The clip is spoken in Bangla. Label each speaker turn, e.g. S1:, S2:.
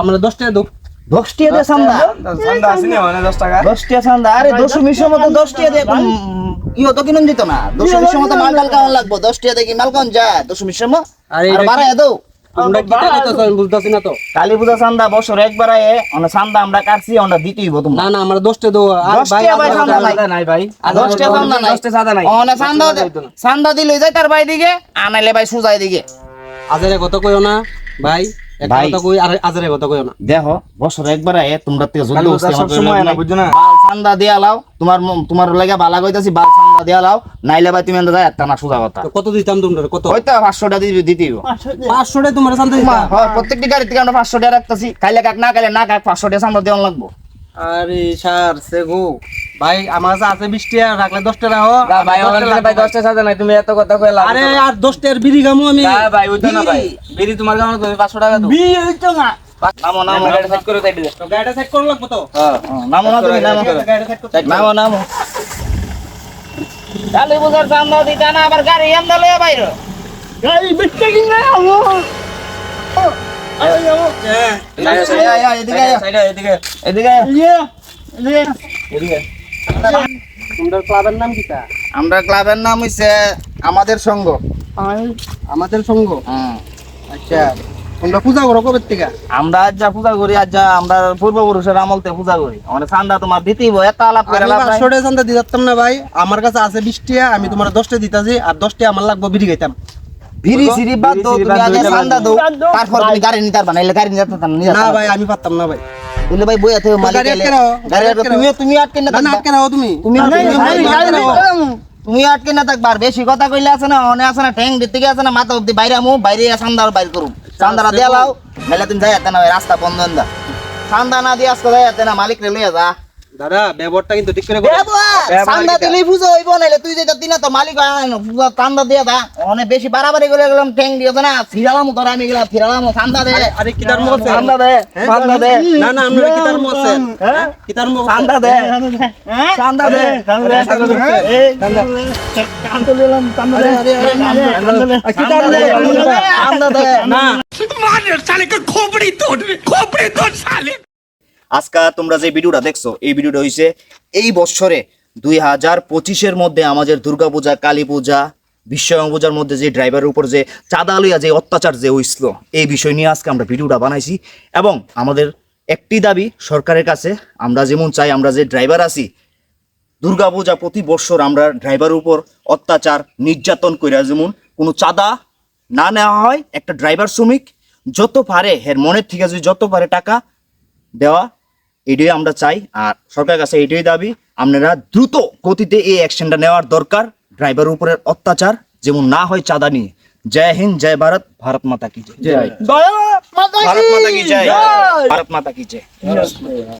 S1: আমরা দশ টাকা। দাও
S2: দশ দিয়ে চান্দা
S3: টাকা
S2: চান্দা আরে মতো দশ টিয়া দিয়ে ইয়ে তো কিনুন দিত না। দশমীর মতো মাল টাল কেমন লাগবো দশ টিয়া দিয়ে কি মাল কেমন যায়। দশমীর সময়।
S1: আরে
S2: আর
S1: এটা
S2: বাড়ায় দাও
S1: কি আমি বুঝতাছি না তো।
S2: কালী পূজা চান্দা বছর একবার আয়ে অনেক চান্দা আমরা কাটছি আমরা দিতেই হইব তোমরা।
S1: না আমরা দশ টাকা দাও আর ভাই
S2: টাকা ভাই
S1: আধার
S2: চান্দা
S1: কার্ড-
S2: নাই।
S3: নাই ভাই।
S2: আর দশ চান্দা নাই।
S3: দশ টাকা চাঁদা নাই।
S2: অনে চান্দা চান্দা দিলে যায় তার দিকে আনাইলে ভাই সুজাই দিকে।
S1: আজারে কথা কইও না ভাই। কথা কই আর আজারে কথা কইও না।
S2: দেখো বছর একবার আয়ে তোমরা
S3: সময় না বুঝছ না?
S2: চান্দা দিয়া লাও তোমার ম- তোমার লাগে বালা কইতাছি বাল চান্দা দিয়া লাও নাইলে ভাই তুমি এন্দা যায় একটা না সুজা কথা।
S1: কত দিতাম তোমরা? কত?
S2: হয়তো পাঁচশোটা দিবি দিতেই হইব।
S1: পাঁচশো টাকা। তোমরা শান্তি দিতা
S2: হয়, প্রত্যেকটি গাড়ি থেকে আমরা পাঁচশো টাকা রাখতেছি। খাইলে কাক না খাইলে না কাক পাঁচশো টাকা আমরা দেওয়ান লাগবো।
S1: আরে স্যার সে গো। ভাই আমার কাছে আছে বিশ টাকা রাখলে দশ টাকা হো
S3: ভাই ভাই দশ টাকা চাঁদা নাই তুমি এত কথা কইলা
S1: আরে আর দশ টাকার বিড়ি গামু আমি।
S3: না ভাই ওইটা না ভাই। বিড়ি তোমার কাছে তুমি পাঁচশো টাকা দাও।
S2: নামো নামো
S3: গাড়ি সেট করে তাই দিলে
S1: তো গাড়িটা সেট করা লাগবে তো?
S3: হ্যাঁ
S2: হ্যাঁ, নামো না তুমি নামো।
S1: গাড়িটা সেট করতে
S2: নামো নামো। কালী পূজার চান্দা দিতা না আবার গাড়ি এমদা লইয়া বাইর গাড়ি আমো। এদিকে
S1: তোমরা ক্লাবের নাম কিটা
S2: আমরা ক্লাবের নাম হইছে আমাদের সঙ্গ।
S1: আমাদের সঙ্গ।
S2: হুম।
S1: আচ্ছা। তোমরা পূজা করো কবে থেকে?
S2: আমরা আজ যা পূজা করি আজ যা আমরা পূর্বপুরুষের আমলতে পূজা করি। আমাদের চান্দা তোমার দিতেই হইব, এত আলাপ করে লাভ নাই।
S1: পাঁচশো চান্দা দিতাম না ভাই। আমার কাছে আছে টাকা আমি তোমার দশটা দিতাছি আর দশটা আমার লাগবে বিড়ি খাইতাম।
S2: বিড়ি সিঁড়ি বাদ দাও তুমি আগে চান্দা দাও। তারপর তুমি গাড়ি নিতে পারবা নাইলে গাড়ি নিতে পারবা না
S1: না ভাই আমি পারতাম না ভাই।
S2: বলে ভাই মালিক
S1: গাড়ি আটকে
S2: তুমি তুমি আটকে না
S1: আটকে তুমি।
S2: তুমি। তুমি আটকে না থাকবা আর বেশি কথা কইলে আছে না অনে আছে না ট্যাং দিতে গিয়ে আছে না মাথা অব্দি বাইরে আমু বাইরে চান্দার বাইর করুম। চান্দারা দিয়া লাও নাইলে তুমি যাই না রাস্তা বন্ধ না চান্দা না দিয়ে আজকে যাই না মালিক রে লইয়া যা।
S1: দাদা ব্যবহারটা কিন্তু ঠিক করে।
S2: চান্দা দিলে পুজো হইব নাইলে তুই যেটা দিনা তো মালিক হয় চান্দা দিয়ে দা অনেক বেশি বাড়াবাড়ি করে গেলাম ট্যাং দিয়ে না ফিরালাম তোর আমি গেলাম ফিরালাম চান্দা দে
S1: আরে কি তার মুখ আছে?
S2: চান্দা দে চান্দা দে
S1: না না আমরা কি তার মুখ আছে
S2: হ্যাঁ?
S1: কি
S2: চান্দা দে চান্দা দে
S1: আরে, আরে, আরে, না,
S2: কি চান্দা দে চান্দা দে
S1: না
S2: আজকে তোমরা যে ভিডিওটা দেখছ, এই ভিডিওটা হইছে এই বছরে দুই হাজার পঁচিশের মধ্যে আমাদের দুর্গাপূজা কালী পূজা, বিশ্বকর্মা পূজার মধ্যে যে ড্রাইভারের উপর যে চাঁদা লইয়া যে অত্যাচার যে হইছিল, এই বিষয় নিয়ে আজকে আমরা ভিডিওটা বানাইছি এবং আমাদের একটি দাবি সরকারের কাছে, আমরা যেমন চাই আমরা যে ড্রাইভার আছি দুর্গাপূজা প্রতি বছর আমরা ড্রাইভারের উপর অত্যাচার, নির্যাতন কইরা যেমন কোনো চাঁদা না নেওয়া হয়, একটা ড্রাইভার শ্রমিক যত পারে হের মনের থেকে যদি যত পারে টাকা দেওয়া এটাই আমরা চাই আর সরকারের কাছে এটাই দাবি আপনারা দ্রুত গতিতে এই অ্যাকশনটা নেওয়ার দরকার ড্রাইভারের উপরের অত্যাচার যেমন না হয় চাঁদা নিয়ে। জয় হিন্দ জয় ভারত ভারত মাতা কি জয়। ভারত মাতা কি? জয়। ভারত মাতা কি জয়?